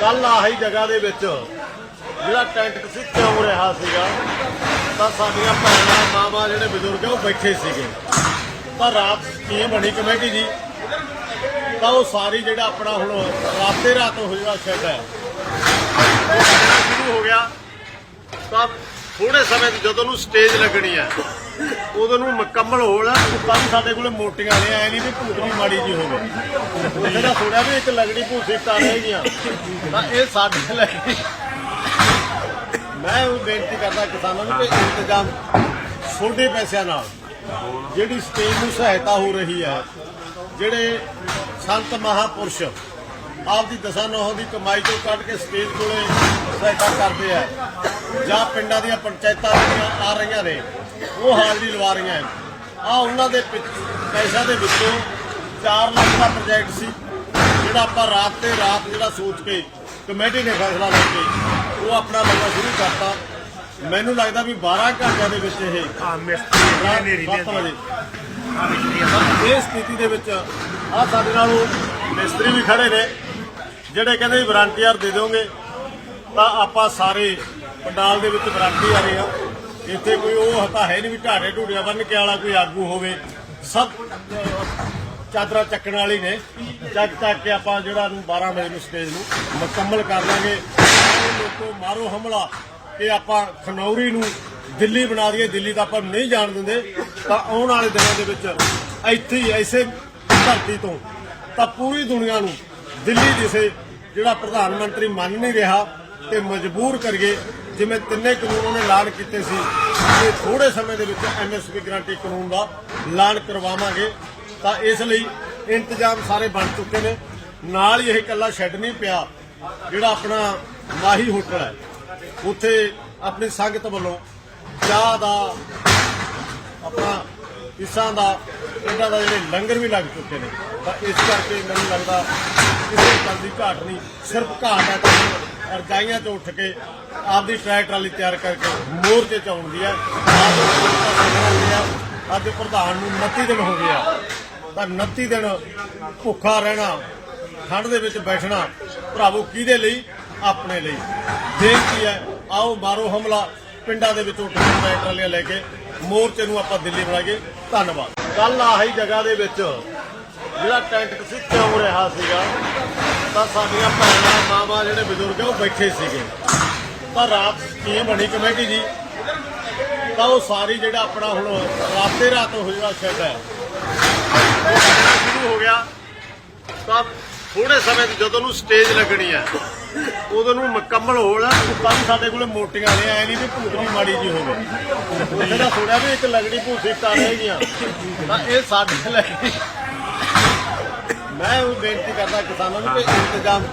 ਕੱਲ ਆਹੀ ਜਗ੍ਹਾ ਦੇ ਵਿੱਚ ਜਿਹੜਾ ਟੈਂਟ ਸੀ ਕਿਉਂ ਰਿਹਾ ਸੀਗਾ, ਤਾਂ ਸਾਡੀਆਂ ਭੈਣਾਂ, ਮਾਵਾਂ ਜਿਹੜੇ ਬਜ਼ੁਰਗ ਉਹ ਬੈਠੇ ਸੀਗੇ। ਤਾਂ ਰਾਤ ਕੀ ਬਣੀ ਕਮੇਟੀ ਜੀ ਤਾਂ ਉਹ ਸਾਰੀ ਜਿਹੜਾ ਆਪਣਾ ਹੁਣ ਰਾਤੇ ਰਾਤ ਹੋ ਜਿਹੜਾ ਸ਼ੈਡ ਹੈ, ਉਹ ਸ਼ੁਰੂ ਹੋ ਗਿਆ। ਤਾਂ ਥੋੜੇ ਸਮੇਂ 'ਚ ਜਦੋਂ ਨੂੰ ਸਟੇਜ ਲੱਗਣੀ ਹੈ ਉਦੋਂ ਨੂੰ ਮੁਕੰਮਲ ਹੋਣਾ ਤਾਂ ਵੀ ਸਾਡੇ ਕੋਲੇ ਮੋਟੀਆਂ ਨੇ ਐ ਨਹੀਂ ਵੀ ਭੂਤ ਵੀ ਮਾੜੀ ਜੀ ਹੋਵੇ। ਉੱਥੇ ਦਾ ਥੋੜਾ ਵੀ ਇੱਕ ਲਗੜੀ ਭੂਤੀ ਤਾਂ ਰਹੇਗੀਆਂ ਤਾਂ ਇਹ ਸਾਡੇ ਲਈ ਮੈਂ ਉਹ ਬੇਨਤੀ ਕਰਦਾ ਕਿਸਾਨਾਂ ਨੂੰ ਕਿ ਇੰਤਜ਼ਾਮ ਛੋਟੇ ਪੈਸਿਆਂ ਨਾਲ, ਜਿਹੜੀ ਸਟੇਜ ਨੂੰ ਸਹਾਇਤਾ ਹੋ ਰਹੀ ਹੈ, ਜਿਹੜੇ ਸੰਤ ਮਹਾਪੁਰਸ਼ ਆਪਦੀ ਦਸਾਂ ਨੌਹਾਂ ਦੀ ਕਮਾਈ ਤੋਂ ਕੱਢ ਕੇ ਸਟੇਜ ਕੋਲੇ ਸਹਾਇਤਾ ਕਰਦੇ ਆ, ਜਾਂ ਪਿੰਡਾਂ ਦੀਆਂ ਪੰਚਾਇਤਾਂ ਜਿਹੜੀਆਂ ਆ ਰਹੀਆਂ ਨੇ ਉਹ ਹਾਜ਼ਰੀ ਲਵਾ ਰਹੀਆਂ ਆ ਉਹਨਾਂ ਦੇ ਪਿੱਛ- ਪੈਸਿਆਂ ਦੇ ਵਿੱਚੋਂ 4 ਲੱਖ ਦਾ ਪ੍ਰੋਜੈਕਟ ਸੀ ਜਿਹੜਾ ਆਪਾਂ ਰਾਤ ਤੇ ਰਾਤ ਜਿਹੜਾ ਸੋਚ ਕੇ ਕਮੇਟੀ ਨੇ ਫੈਸਲਾ ਲੈ ਕੇ ਉਹ ਆਪਣਾ ਲੰਮਾ ਸ਼ੁਰੂ ਕਰਤਾ। ਮੈਨੂੰ ਲੱਗਦਾ ਵੀ 12 ਘੰਟਿਆਂ ਦੇ ਵਿੱਚ ਇਹ ਆ ਮਿਸਤਰੀ ਨੇ ਵਜੇ। ਸਥਿਤੀ ਦੇ ਵਿੱਚ ਆ ਸਾਡੇ ਨਾਲ ਉਹ ਮਿਸਤਰੀ ਵੀ ਖੜੇ ਨੇ ਜਿਹੜੇ ਕਹਿੰਦੇ ਵੀ ਵਾਰੰਟੀਅਰ ਦੇ ਦਿਓਗੇ ਤਾਂ ਆਪਾਂ ਸਾਰੇ ਪੰਡਾਲ ਦੇ ਵਿੱਚ ਵਾਰੰਟੀ ਆ ਰਹੇ ਆ। ਇੱਥੇ ਕੋਈ ਉਹ ਹਤਾ ਹੈ ਨਹੀਂ ਵੀ ਢਾੜੇ ਢੂੜੀਆਂ ਬੰਨ ਕੇ ਵਾਲਾ ਕੋਈ ਆਗੂ ਹੋਵੇ। ਸਭ ਅਹ, ਚਾਦਰਾਂ ਚੱਕਣ ਵਾਲੀ ਨੇ। ਚੱਕ ਚੱਕ ਕੇ ਆਪਾਂ ਜਿਹੜਾ ਨੂੰ 12 ਵਜੇ ਨੂੰ ਸਟੇਜ ਨੂੰ ਮੁਕੰਮਲ ਕਰ ਲਾਂਗੇ। ਆਓ ਲੋਕੋ ਮਾਰੋ ਹਮਲਾ ਕਿ ਆਪਾਂ ਖਨੌਰੀ ਨੂੰ ਦਿੱਲੀ ਬਣਾ ਦਈਏ। ਦਿੱਲੀ ਤਾਂ ਆਪਾਂ ਨਹੀਂ ਜਾਣ ਦਿੰਦੇ। ਤਾਂ ਆਉਣ ਵਾਲੇ ਦਿਨਾਂ ਦੇ ਵਿੱਚ ਇੱਥੇ ਹੀ ਐਸੇ ਧਰਤੀ ਤੋਂ ਤਾਂ ਪੂਰੀ ਦੁਨੀਆ ਨੂੰ ਦਿੱਲੀ ਜਿਸੇ ਜਿਹੜਾ ਪ੍ਰਧਾਨ ਮੰਤਰੀ ਮੰਨ ਨਹੀਂ ਰਿਹਾ ਤੇ ਮਜਬੂਰ ਕਰੀਏ, ਜਿਵੇਂ ਤਿੰਨੇ ਕਾਨੂੰਨ ਉਹਨੇ ਐਲਾਨ ਕੀਤੇ ਸੀ। ਕਿ ਥੋੜੇ ਸਮੇਂ ਦੇ ਵਿੱਚ ਐਮਐਸਪੀ ਗਰੰਟੀ ਕਾਨੂੰਨ ਦਾ ਐਲਾਨ ਕਰਵਾਵਾਂਗੇ। ਤਾਂ ਇਸ ਲਈ ਇੰਤਜ਼ਾਮ ਸਾਰੇ ਬਣ ਚੁੱਕੇ ਨੇ। ਨਾਲ ਹੀ ਇਹ ਇਕੱਲਾ ਸ਼ੈੱਡ ਨਹੀਂ ਪਿਆ, ਜਿਹੜਾ ਆਪਣਾ ਮਾਹੀ ਹੋਟਲ ਹੈ। ਉੱਥੇ ਆਪਣੀ ਸੰਗਤ ਵੱਲੋਂ ਚਾਹ ਦਾ, ਆਪਣਾ ਇਸਾਂ ਦਾ, ਇਹਨਾਂ ਦਾ ਜਿਹੜੇ ਲੰਗਰ ਵੀ ਲੱਗ ਚੁੱਕੇ ਨੇ। ਤਾਂ ਇਸ ਕਰਕੇ ਮੈਨੂੰ ਲੱਗਦਾ ਕਿਸੇ ਗੱਲ ਦੀ ਘਾਟ ਨਹੀਂ, ਸਿਰਫ ਘਾਟ ਹੈ ਰਜਾਈਆਂ ਤੋਂ ਉੱਠ ਕੇ ਆਪਦੀ ਟਰੈਕ ਟਰਾਲੀ ਤਿਆਰ ਕਰਕੇ ਮੋਰਚੇ ਚ ਆਉਂਦੀ ਹੈ ਅੱਜ ਪ੍ਰਧਾਨ ਨੂੰ 29 ਦਿਨ ਹੋ ਗਿਆ ਤਾਂ 29 ਦਿਨ ਭੁੱਖਾ ਰਹਿਣਾ ਠੰਡ ਦੇ ਵਿੱਚ ਬੈਠਣਾ ਭਰਾਵੋ ਕਿਹਦੇ ਲਈ? ਆਪਣੇ ਲਈ। ਬੇਨਤੀ ਹੈ ਆਓ ਮਾਰੋ ਹਮਲਾ। ਪਿੰਡਾਂ ਦੇ ਵਿੱਚ ਉੱਠ ਕੇ ਟਰੈਕ ਟਰਾਲੀਆਂ ਲੈ ਕੇ ਮੋਰਚੇ ਨੂੰ ਆਪਾਂ ਦਿੱਲੀ ਬਣਾਈਏ ਧੰਨਵਾਦ। ਕੱਲ ਆਹੀ ਜਗ੍ਹਾ ਦੇ ਵਿੱਚ ਜਿਹੜਾ ਟੈਂਟ ਸੀ ਕਿਉਂ ਰਿਹਾ ਸੀਗਾ ਤਾਂ ਸਾਡੀਆਂ ਭੈਣਾਂ, ਮਾਵਾਂ ਜਿਹੜੇ ਬਜ਼ੁਰਗ ਆ, ਉਹ ਬੈਠੇ ਸੀਗੇ। ਤਾਂ ਰਾਤ ਕੀ ਬਣੀ ਕਮੇਟੀ ਜੀ? ਤਾਂ ਉਹ ਸਾਰੀ ਜਿਹੜਾ ਆਪਣਾ ਹੁਣ ਰਾਤੇ ਰਾਤ ਹੋ ਜਿਹੜਾ ਸ਼ੈੱਡ ਹੈ। ਉਹ ਸ਼ੁਰੂ ਹੋ ਗਿਆ। ਤਾਂ ਥੋੜੇ ਸਮੇਂ 'ਚ ਜਦੋਂ ਨੂੰ ਸਟੇਜ ਲੱਗਣੀ ਹੈ, ਉਦੋਂ ਨੂੰ ਮੁਕੰਮਲ ਹੋਣਾ, ਤਾਂ ਵੀ ਸਾਡੇ ਕੋਲੇ ਮੋਟੀਆਂ ਨੇ, ਐ ਨਹੀਂ ਵੀ ਭੂਤ ਵੀ ਮਾੜੀ ਜੀ ਹੋਵੇ। ਉੱਥੇ ਥੋੜਾ ਵੀ ਇੱਕ ਲਗੜੀ ਭੂਤੀ ਤਾਂ ਰਹੇਗੀਆਂ ਤਾਂ ਇਹ ਸਾਡੇ ਲਈ ਮੈਂ ਉਹ ਬੇਨਤੀ ਕਰਦਾ ਕਿਸਾਨਾਂ ਨੂੰ ਕਿ ਇੰਤਜ਼ਾਮ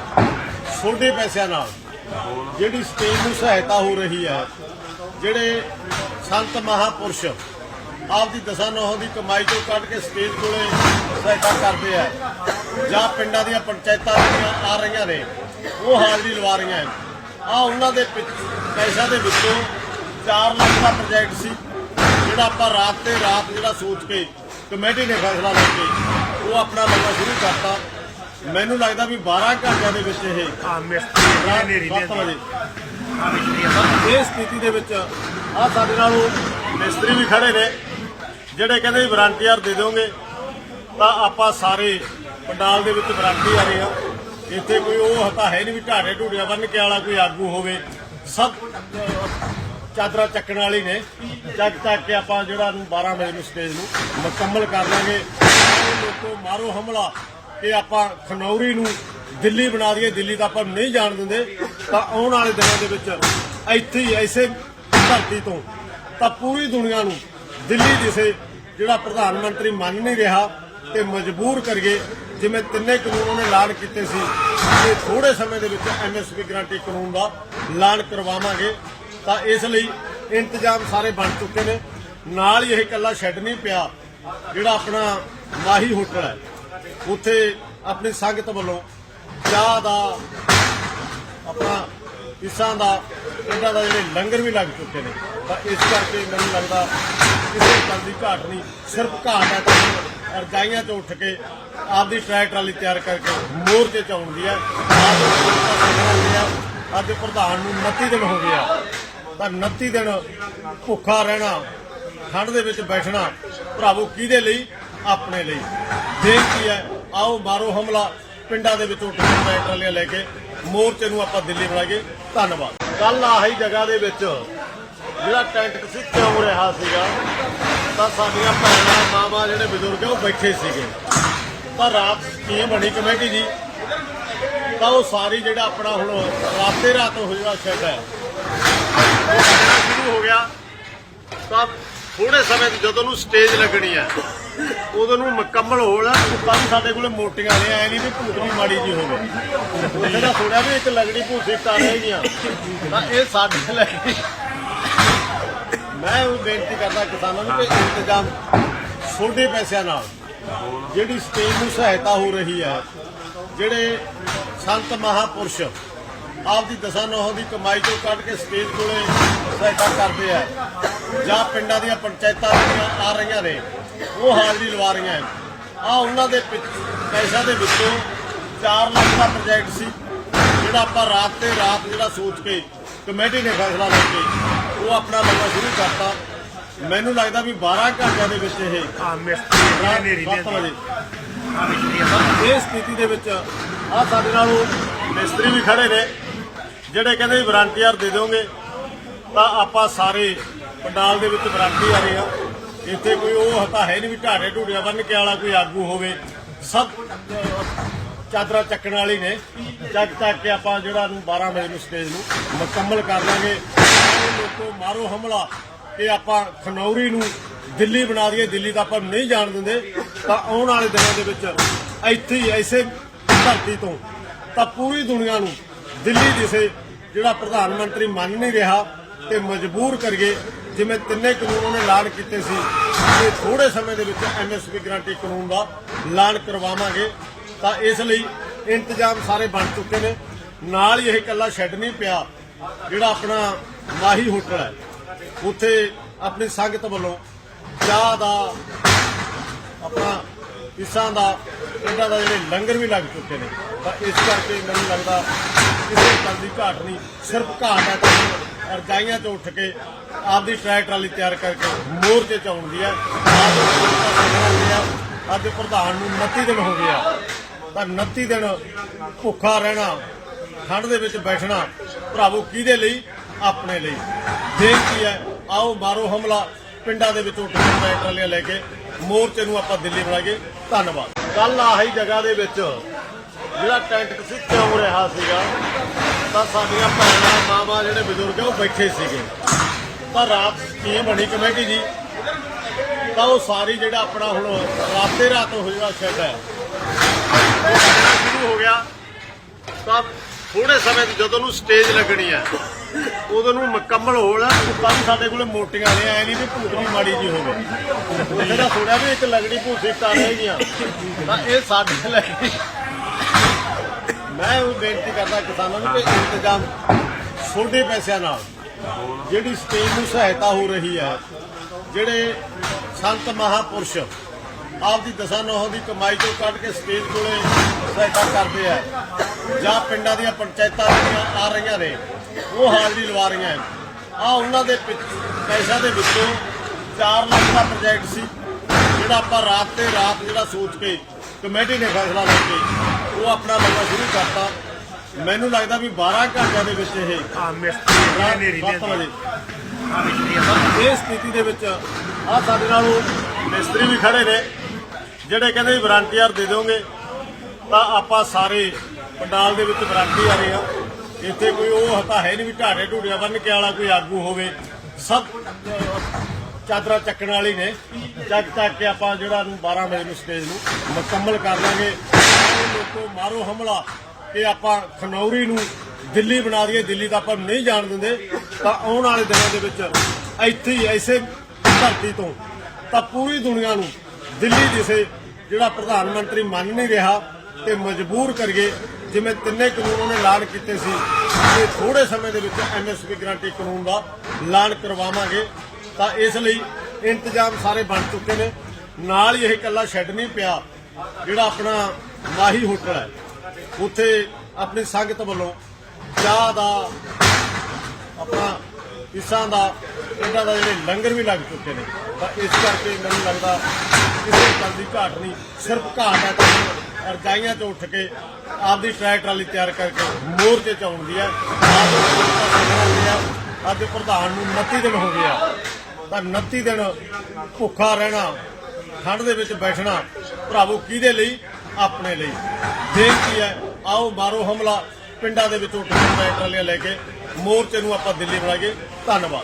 ਛੋਟੇ ਪੈਸਿਆਂ ਨਾਲ। ਜਿਹੜੀ ਸਟੇਜ ਨੂੰ ਸਹਾਇਤਾ ਹੋ ਰਹੀ ਹੈ, ਜਿਹੜੇ ਸੰਤ ਮਹਾਪੁਰਸ਼ ਆਪਦੀ ਦਸਾਂ ਨੌਹਾਂ ਦੀ ਕਮਾਈ ਤੋਂ ਕੱਢ ਕੇ ਸਟੇਜ ਕੋਲੇ ਸਹਾਇਤਾ ਕਰਦੇ ਆ, ਜਾਂ ਪਿੰਡਾਂ ਦੀਆਂ ਪੰਚਾਇਤਾਂ ਜਿਹੜੀਆਂ ਆ ਰਹੀਆਂ ਨੇ, ਉਹ ਹਾਜ਼ਰੀ ਲਵਾ ਰਹੀਆਂ ਆ ਉਹਨਾਂ ਦੇ ਪਿੱਛ- ਪੈਸਿਆਂ ਦੇ ਵਿੱਚੋਂ 4 ਲੱਖ ਦਾ ਪ੍ਰੋਜੈਕਟ ਸੀ, ਜਿਹੜਾ ਆਪਾਂ ਰਾਤ ਤੇ ਰਾਤ ਜਿਹੜਾ ਸੋਚ ਕੇ ਕਮੇਟੀ ਨੇ ਫੈਸਲਾ ਲੈ ਕੇ ਉਹ ਆਪਣਾ ਲੰਮਾ ਸ਼ੁਰੂ ਕਰਤਾ। ਮੈਨੂੰ ਲੱਗਦਾ ਵੀ 12 ਘੰਟਿਆਂ ਦੇ ਵਿੱਚ ਇਹ ਆ ਮਿਸਤਰੀ ਨੇਰੀ ਸਥਿਤੀ ਦੇ ਵਿੱਚ ਆ ਸਾਡੇ ਨਾਲ ਉਹ ਮਿਸਤਰੀ ਵੀ ਖੜੇ ਨੇ ਜਿਹੜੇ ਕਹਿੰਦੇ ਵਾਰੰਟੀਅਰ ਦੇ ਦਿਓਗੇ ਤਾਂ ਆਪਾਂ ਸਾਰੇ ਪੰਡਾਲ ਦੇ ਵਿੱਚ ਵਾਰੰਟੀ ਆ ਰਹੇ ਆ। ਇੱਥੇ ਕੋਈ ਉਹ ਹਤਾ ਹੈ ਨਹੀਂ ਵੀ ਢਾੜੇ ਢੂੜੀਆਂ ਬੰਨ ਕੇ ਵਾਲਾ ਕੋਈ ਆਗੂ ਹੋਵੇ। ਸਭ ਚਾਦਰਾਂ ਚੱਕਣ ਵਾਲੀ ਨੇ। ਚੱਕ ਚੱਕ ਕੇ ਆਪਾਂ ਜਿਹੜਾ ਨੂੰ 12 ਵਜੇ ਨੂੰ ਸਟੇਜ ਨੂੰ ਮੁਕੰਮਲ ਕਰ ਲਾਂਗੇ। ਲੋਕੋ ਮਾਰੋ ਹਮਲਾ ਕਿ ਆਪਾਂ ਖਨੌਰੀ ਨੂੰ ਦਿੱਲੀ ਬਣਾ ਦਈਏ। ਦਿੱਲੀ ਤਾਂ ਆਪਾਂ ਨਹੀਂ ਜਾਣ ਦਿੰਦੇ। ਤਾਂ ਆਉਣ ਵਾਲੇ ਦਿਨਾਂ ਦੇ ਵਿੱਚ ਇੱਥੇ ਹੀ ਐਸੇ ਧਰਤੀ ਤੋਂ ਤਾਂ ਪੂਰੀ ਦੁਨੀਆ ਨੂੰ ਦਿੱਲੀ ਜਿਸੇ ਜਿਹੜਾ ਪ੍ਰਧਾਨ ਮੰਤਰੀ ਮੰਨ ਨਹੀਂ ਰਿਹਾ ਤੇ ਮਜਬੂਰ ਕਰੀਏ, ਜਿਵੇਂ ਤਿੰਨੇ ਕਾਨੂੰਨ ਉਹਨੇ ਐਲਾਨ ਕੀਤੇ ਸੀ। ਕਿ ਥੋੜੇ ਸਮੇਂ ਦੇ ਵਿੱਚ ਐਮਐਸਪੀ ਗਰੰਟੀ ਕਾਨੂੰਨ ਦਾ ਐਲਾਨ ਕਰਵਾਵਾਂਗੇ। ਤਾਂ ਇਸ ਲਈ ਇੰਤਜ਼ਾਮ ਸਾਰੇ ਬਣ ਚੁੱਕੇ ਨੇ। ਨਾਲ ਹੀ ਇਹ ਇਕੱਲਾ ਸ਼ੈੱਡ ਨਹੀਂ ਪਿਆ, ਜਿਹੜਾ ਆਪਣਾ ਮਾਹੀ ਹੋਟਲ ਹੈ। ਉੱਥੇ ਆਪਣੀ ਸੰਗਤ ਵੱਲੋਂ ਚਾਹ ਦਾ, ਆਪਣਾ ਇਸਾਂ ਦਾ, ਇਹਨਾਂ ਦਾ ਜਿਹੜੇ ਲੰਗਰ ਵੀ ਲੱਗ ਚੁੱਕੇ ਨੇ। ਤਾਂ ਇਸ ਕਰਕੇ ਮੈਨੂੰ ਲੱਗਦਾ ਕਿਸੇ ਗੱਲ ਦੀ ਘਾਟ ਨਹੀਂ, ਸਿਰਫ ਘਾਟ ਹੈ ਤਾਂ ਰਜਾਈਆਂ ਤੋਂ ਉੱਠ ਕੇ ਆਪਦੀ ਟਰੈਕ ਟਰਾਲੀ ਤਿਆਰ ਕਰਕੇ ਮੋਰਚੇ ਚ ਆਉਂਦੀ ਹੈ। ਅੱਜ ਪ੍ਰਧਾਨ ਨੂੰ 29 ਦਿਨ ਹੋ ਗਿਆ ਤਾਂ 29 ਦਿਨ ਭੁੱਖਾ ਰਹਿਣਾ ਠੰਡ ਦੇ ਵਿੱਚ ਬੈਠਣਾ ਭਰਾਵੋ ਕਿਹਦੇ ਲਈ? ਆਪਣੇ ਲਈ। ਬੇਨਤੀ ਹੈ, ਆਓ ਮਾਰੋ ਹਮਲਾ। ਪਿੰਡਾਂ ਦੇ ਵਿੱਚੋਂ ਟਰੈਕਟਰ ਟਰਾਲੀਆਂ ਲੈ ਕੇ ਮੋਰਚੇ ਨੂੰ ਆਪਾਂ ਦਿੱਲੀ ਬਣਾਈਏ ਧੰਨਵਾਦ। ਕੱਲ ਆਹੀ ਜਗ੍ਹਾ ਦੇ ਵਿੱਚ ਜਿਹੜਾ ਟੈਂਟ ਸੀ, ਕਿਉਂ ਰਿਹਾ ਸੀਗਾ? ਤਾਂ ਸਾਡੀਆਂ ਭੈਣਾਂ, ਮਾਵਾਂ ਜਿਹੜੇ ਬਜ਼ੁਰਗ ਆ, ਉਹ ਬੈਠੇ ਸੀਗੇ। ਤਾਂ ਰਾਤ ਕੀ ਬਣੀ ਕਮੇਟੀ ਜੀ ਤਾਂ ਉਹ ਸਾਰੀ ਜਿਹੜਾ ਆਪਣਾ ਹੁਣ ਰਾਤੇ ਰਾਤ ਹੋਇਆ ਸ਼ੈਡ ਹੈ। ਉਹ ਸ਼ੁਰੂ ਹੋ ਗਿਆ। ਤਾਂ ਥੋੜੇ ਸਮੇਂ 'ਚ ਜਦੋਂ ਨੂੰ ਸਟੇਜ ਲੱਗਣੀ ਹੈ, ਉਦੋਂ ਨੂੰ ਮੁਕੰਮਲ ਹੋਣਾ ਤਾਂ ਵੀ ਸਾਡੇ ਕੋਲੇ ਮੋਟੀਆਂ ਨੇ, ਐ ਨਹੀਂ ਵੀ ਭੂਤ ਮਾੜੀ ਜੀ ਹੋਵੇ। ਉਹਦੇ ਦਾ ਥੋੜਾ ਵੀ ਇੱਕ ਲੱਗਣੀ ਭੂਤੀ ਕਰ ਰਹੀਆਂ ਤਾਂ ਇਹ ਸਾਡੇ ਲਈ ਮੈਂ ਉਹ ਬੇਨਤੀ ਕਰਦਾ ਕਿਸਾਨਾਂ ਨੂੰ ਕਿ ਇੰਤਜ਼ਾਮ ਛੋਟੇ ਪੈਸਿਆਂ ਨਾਲ, ਜਿਹੜੀ ਸਟੇਜ ਨੂੰ ਸਹਾਇਤਾ ਹੋ ਰਹੀ ਹੈ, ਜਿਹੜੇ ਸੰਤ ਮਹਾਪੁਰਸ਼ ਆਪਦੀ ਦਸਾਂ ਨੌਹਾਂ ਦੀ ਕਮਾਈ ਚੋਂ ਕੱਢ ਕੇ ਸਟੇਜ ਕੋਲੇ ਸਹਾਇਤਾ ਕਰਦੇ ਆ। ਜਾਂ ਪਿੰਡਾਂ ਦੀਆਂ ਪੰਚਾਇਤਾਂ ਜਿਹੜੀਆਂ ਆ ਰਹੀਆਂ ਨੇ ਉਹ ਹਾਜ਼ਰੀ ਲਵਾ ਰਹੀਆਂ ਆ ਉਹਨਾਂ ਦੇ ਪੈਸਿਆਂ ਦੇ ਵਿੱਚੋਂ 4 ਲੱਖ ਦਾ ਪ੍ਰੋਜੈਕਟ ਸੀ ਜਿਹੜਾ ਆਪਾਂ ਰਾਤ ਤੇ ਰਾਤ ਜਿਹੜਾ ਸੋਚ ਕੇ ਕਮੇਟੀ ਨੇ ਫੈਸਲਾ ਲੈ ਕੇ ਉਹ ਆਪਣਾ ਲੰਮਾ ਸ਼ੁਰੂ ਕਰਤਾ। ਮੈਨੂੰ ਲੱਗਦਾ ਵੀ 12 ਘੰਟਿਆਂ ਦੇ ਵਿੱਚ ਇਹ ਇਹ ਸਥਿਤੀ ਦੇ ਵਿੱਚ ਆ ਸਾਡੇ ਨਾਲ ਉਹ ਮਿਸਤਰੀ ਵੀ ਖੜੇ ਨੇ। ਜਿਹੜੇ ਕਹਿੰਦੇ ਵਰੰਟੀਅਰ ਦੇ ਦਿਓਗੇ ਤਾਂ ਆਪਾਂ ਸਾਰੇ ਪੰਡਾਲ ਦੇ ਵਿੱਚ ਵਾਰੰਟੀ ਆ ਰਹੇ ਆ। ਇੱਥੇ ਕੋਈ ਉਹ ਹਤਾ ਹੈ ਨਹੀਂ ਵੀ ਢਾੜੇ ਢੂੜੀਆਂ ਬੰਨ ਕੇ ਵਾਲਾ ਕੋਈ ਆਗੂ ਹੋਵੇ। ਸਭ ਅਹ, ਚਾਦਰਾਂ ਚੱਕਣ ਵਾਲੀ ਨੇ। ਚੱਕ ਚੱਕ ਕੇ ਆਪਾਂ ਜਿਹੜਾ ਨੂੰ 12 ਵਜੇ ਨੂੰ ਸਟੇਜ ਨੂੰ ਮੁਕੰਮਲ ਕਰ ਲਾਂਗੇ। ਲੋਕੋ ਮਾਰੋ ਹਮਲਾ। ਕਿ ਆਪਾਂ ਖਨੌਰੀ ਨੂੰ ਦਿੱਲੀ ਬਣਾ ਦਈਏ। ਦਿੱਲੀ ਤਾਂ ਆਪਾਂ ਨਹੀਂ ਜਾਣ ਦਿੰਦੇ। ਤਾਂ ਆਉਣ ਵਾਲੇ ਦਿਨਾਂ ਦੇ ਵਿੱਚ ਇੱਥੇ ਹੀ ਐਸੇ ਧਰਤੀ ਤੋਂ ਤਾਂ ਪੂਰੀ ਦੁਨੀਆ ਨੂੰ ਦਿੱਲੀ ਦਿਸੇ ਜਿਹੜਾ ਪ੍ਰਧਾਨ ਮੰਤਰੀ ਮੰਨ ਨਹੀਂ ਰਿਹਾ ਤੇ ਮਜਬੂਰ ਕਰੀਏ, ਜਿਵੇਂ ਤਿੰਨੇ ਕਾਨੂੰਨ ਉਹਨੇ ਐਲਾਨ ਕੀਤੇ ਸੀ ਕਿ ਥੋੜੇ ਸਮੇਂ ਦੇ ਵਿੱਚ ਐਮਐਸਪੀ ਗਰੰਟੀ ਕਾਨੂੰਨ ਦਾ ਐਲਾਨ ਕਰਵਾਵਾਂਗੇ, ਤਾਂ ਇਸ ਲਈ ਇੰਤਜ਼ਾਮ ਸਾਰੇ ਬਣ ਚੁੱਕੇ ਨੇ। ਨਾਲ ਹੀ ਇਹ ਇਕੱਲਾ ਸ਼ੈੱਡ ਨਹੀਂ ਪਿਆ, ਜਿਹੜਾ ਆਪਣਾ ਮਾਹੀ ਹੋਟਲ ਹੈ, ਉੱਥੇ ਆਪਣੀ ਸੰਗਤ ਵੱਲੋਂ ਚਾਹ ਦਾ ਆਪਣਾ ਕਿਸਾਂ ਦਾ, ਇਹਨਾਂ ਦਾ ਜਿਹੜੇ ਲੰਗਰ ਵੀ ਲੱਗ ਚੁੱਕੇ ਨੇ। ਤਾਂ ਇਸ ਕਰਕੇ ਮੈਨੂੰ ਲੱਗਦਾ ਕਿਸੇ ਗੱਲ ਦੀ ਘਾਟ ਨਹੀਂ, ਸਿਰਫ ਘਾਟ ਹੈ ਤਾਂ ਰਜਾਈਆਂ ਤੋਂ ਉੱਠ ਕੇ ਆਪਦੀ ਟਰੈਕ ਟਰਾਲੀ ਤਿਆਰ ਕਰਕੇ ਮੋਰਚੇ ਚ ਆਉਣ ਦੀ ਹੈ। ਅੱਜ ਪ੍ਰਧਾਨ ਨੂੰ 29 ਦਿਨ ਹੋ ਗਿਆ ਤਾਂ 29 ਦਿਨ ਭੁੱਖਾ ਰਹਿਣਾ ਠੰਡ ਦੇ ਵਿੱਚ ਬੈਠਣਾ ਭਰਾਵੋ ਕਿਹਦੇ ਲਈ? ਆਪਣੇ ਲਈ। ਬੇਨਤੀ ਹੈ, ਆਓ ਮਾਰੋ ਹਮਲਾ। ਪਿੰਡਾਂ ਦੇ ਵਿੱਚ ਵਿੱਚੋਂ ਟਰੈਕਟਰ ਟਰਾਲੀਆਂ ਲੈ ਕੇ ਮੋਰਚੇ ਨੂੰ ਆਪਾਂ ਦਿੱਲੀ ਬਣਾਈਏ ਧੰਨਵਾਦ। ਕੱਲ ਆਹੀ ਜਗ੍ਹਾ ਦੇ ਵਿੱਚ ਜਿਹੜਾ ਟੈਂਟ ਸੀ ਕਿਉਂ ਰਿਹਾ ਸੀਗਾ, ਤਾਂ ਸਾਡੀਆਂ ਭੈਣਾਂ, ਮਾਵਾਂ ਜਿਹੜੇ ਬਜ਼ੁਰਗ ਆ, ਉਹ ਬੈਠੇ ਸੀਗੇ। ਤਾਂ ਰਾਤ ਕੀ ਬਣੀ ਕਮੇਟੀ ਜੀ ਤਾਂ ਉਹ ਸਾਰੀ ਜਿਹੜਾ ਆਪਣਾ ਹੁਣ ਰਾਤੇ ਰਾਤ ਹੋਇਆ ਸ਼ੈਡ ਹੈ ਉਹ ਬਣਨਾ ਸ਼ੁਰੂ ਹੋ ਗਿਆ। ਤਾਂ ਥੋੜੇ ਸਮੇਂ 'ਚ ਜਦੋਂ ਨੂੰ ਸਟੇਜ ਲੱਗਣੀ ਹੈ ਉਦੋਂ ਨੂੰ ਮੁਕੰਮਲ ਹੋਣਾ ਤਾਂ ਵੀ ਸਾਡੇ ਕੋਲੇ ਮੋਟੀਆਂ ਨੇ, ਐ ਨਹੀਂ ਵੀ ਭੂਤ ਮਾੜੀ ਜੀ ਹੋਵੇ। ਉਹਦੇ ਦਾ ਥੋੜਾ ਵੀ ਇੱਕ ਲੱਗਣੀ ਭੂਤੀ ਕਰ ਹੈਗੀਆਂ। ਤਾਂ ਇਹ ਸਾਡੇ ਲਈ ਮੈਂ ਉਹ ਬੇਨਤੀ ਕਰਦਾ ਕਿਸਾਨਾਂ ਨੂੰ ਕਿ ਇੰਤਜ਼ਾਮ ਛੋਟੇ ਪੈਸਿਆਂ ਨਾਲ, ਜਿਹੜੀ ਸਟੇਜ ਨੂੰ ਸਹਾਇਤਾ ਹੋ ਰਹੀ ਹੈ, ਜਿਹੜੇ ਸੰਤ ਮਹਾਪੁਰਸ਼ ਆਪਦੀ ਦਸਾਂ ਨੌਹਾਂ ਦੀ ਕਮਾਈ ਚੋਂ ਕੱਢ ਕੇ ਸਟੇਜ ਕੋਲੇ ਸਹਾਇਤਾ ਕਰਦੇ ਆ। ਜਾਂ ਪਿੰਡਾਂ ਦੀਆਂ ਪੰਚਾਇਤਾਂ ਜਿਹੜੀਆਂ ਆ ਰਹੀਆਂ ਨੇ ਉਹ ਹਾਜ਼ਰੀ ਲਵਾ ਰਹੀਆਂ ਆ ਉਹਨਾਂ ਦੇ ਪੈਸਿਆਂ ਦੇ ਵਿੱਚੋਂ 4 ਲੱਖ ਦਾ ਪ੍ਰੋਜੈਕਟ ਸੀ ਜਿਹੜਾ ਆਪਾਂ ਰਾਤ ਤੇ ਰਾਤ ਜਿਹੜਾ ਸੋਚ ਕੇ ਕਮੇਟੀ ਨੇ ਫੈਸਲਾ ਲੈ ਕੇ ਉਹ ਆਪਣਾ ਲੰਮਾ ਸ਼ੁਰੂ ਕਰਤਾ। ਮੈਨੂੰ ਲੱਗਦਾ ਵੀ 12 ਘੰਟਿਆਂ ਦੇ ਵਿੱਚ ਇਹ ਮਿਸਤਰੀ ਇਹ ਸਥਿਤੀ ਦੇ ਵਿੱਚ ਆ ਸਾਡੇ ਨਾਲ ਉਹ ਮਿਸਤਰੀ ਵੀ ਖੜੇ ਨੇ। ਜਿਹੜੇ ਕਹਿੰਦੇ ਵੀ ਵਾਰੰਟੀਅਰ ਦੇ ਦੋਗੇ ਤਾਂ ਆਪਾਂ ਸਾਰੇ ਪੰਡਾਲ ਦੇ ਵਿੱਚ ਵਾਰੰਟੀ ਆ ਰਹੇ ਆ। ਇੱਥੇ ਕੋਈ ਉਹ ਹਤਾ ਹੈ ਨਹੀਂ ਵੀ ਢਾੜੇ ਢੂੜੀਆਂ ਬੰਨ ਕੇ ਵਾਲਾ ਕੋਈ ਆਗੂ ਹੋਵੇ। ਸਭ ਅਹ, ਚਾਦਰਾਂ ਚੱਕਣ ਵਾਲੀ ਨੇ। ਚੱਕ ਚੱਕ ਕੇ ਆਪਾਂ ਜਿਹੜਾ ਨੂੰ 12 ਵਜੇ ਨੂੰ ਸਟੇਜ ਨੂੰ ਮੁਕੰਮਲ ਕਰ ਲਾਂਗੇ ਸਾਰੇ ਲੋਕੋ ਮਾਰੋ ਹਮਲਾ। ਕਿ ਆਪਾਂ ਖਨੌਰੀ ਨੂੰ ਦਿੱਲੀ ਬਣਾ ਦਈਏ। ਦਿੱਲੀ ਤਾਂ ਆਪਾਂ ਨਹੀਂ ਜਾਣ ਦਿੰਦੇ। ਤਾਂ ਆਉਣ ਵਾਲੇ ਦਿਨਾਂ ਦੇ ਵਿੱਚ ਇੱਥੇ ਹੀ ਐਸੇ ਧਰਤੀ ਤੋਂ ਤਾਂ ਪੂਰੀ ਦੁਨੀਆ ਨੂੰ ਦਿੱਲੀ ਦਿਸੇ ਜਿਹੜਾ ਪ੍ਰਧਾਨ ਮੰਤਰੀ ਮੰਨ ਨਹੀਂ ਰਿਹਾ ਤੇ ਮਜਬੂਰ ਕਰੀਏ, ਜਿਵੇਂ ਤਿੰਨੇ ਕਾਨੂੰਨ ਉਹਨੇ ਐਲਾਨ ਕੀਤੇ ਸੀ ਕਿ ਥੋੜੇ ਸਮੇਂ ਦੇ ਵਿੱਚ ਐਮਐਸਪੀ ਗਰੰਟੀ ਕਾਨੂੰਨ ਦਾ ਐਲਾਨ ਕਰਵਾਵਾਂਗੇ, ਤਾਂ ਇਸ ਲਈ ਇੰਤਜ਼ਾਮ ਸਾਰੇ ਬਣ ਚੁੱਕੇ ਨੇ। ਨਾਲ ਹੀ ਇਹ ਇਕੱਲਾ ਸ਼ੈੱਡ ਨਹੀਂ ਪਿਆ, ਜਿਹੜਾ ਆਪਣਾ ਮਾਹੀ ਹੋਟਲ ਹੈ, ਉੱਥੇ ਆਪਣੀ ਸੰਗਤ ਵੱਲੋਂ ਚਾਹ ਦਾ, ਆਪਣਾ ਇਸਾਂ ਦਾ, ਇਹਨਾਂ ਦਾ ਜਿਹੜੇ ਲੰਗਰ ਵੀ ਲੱਗ ਚੁੱਕੇ ਨੇ, ਤਾਂ ਇਸ ਕਰਕੇ ਮੈਨੂੰ ਲੱਗਦਾ ਕਿਸੇ ਗੱਲ ਦੀ ਘਾਟ ਨਹੀਂ, ਸਿਰਫ ਘਾਟ ਹੈ ਤਾਂ ਰਜਾਈਆਂ ਤੋਂ ਉੱਠ ਕੇ ਆਪਦੀ ਟਰੈਕ ਟਰਾਲੀ ਤਿਆਰ ਕਰਕੇ ਮੋਰਚੇ ਚ ਆਉਂਦੀ ਹੈ। ਹੈ। ਅੱਜ ਪ੍ਰਧਾਨ ਨੂੰ 29 ਦਿਨ ਹੋ ਗਿਆ ਤਾਂ 29 ਦਿਨ ਭੁੱਖਾ ਰਹਿਣਾ, ਠੰਡ ਦੇ ਵਿੱਚ ਬੈਠਣਾ ਭਰਾਵੋ ਕਿਹਦੇ ਲਈ? ਆਪਣੇ ਲਈ। ਬੇਨਤੀ ਹੈ, ਆਓ ਮਾਰੋ ਹਮਲਾ। ਪਿੰਡਾਂ ਦੇ ਵਿੱਚ ਉੱਠ ਕੇ ਟਰੈਕ ਟਰਾਲੀਆਂ ਲੈ ਕੇ ਮੋਰਚੇ ਨੂੰ ਆਪਾਂ ਦਿੱਲੀ ਬਣਾਈਏ ਧੰਨਵਾਦ।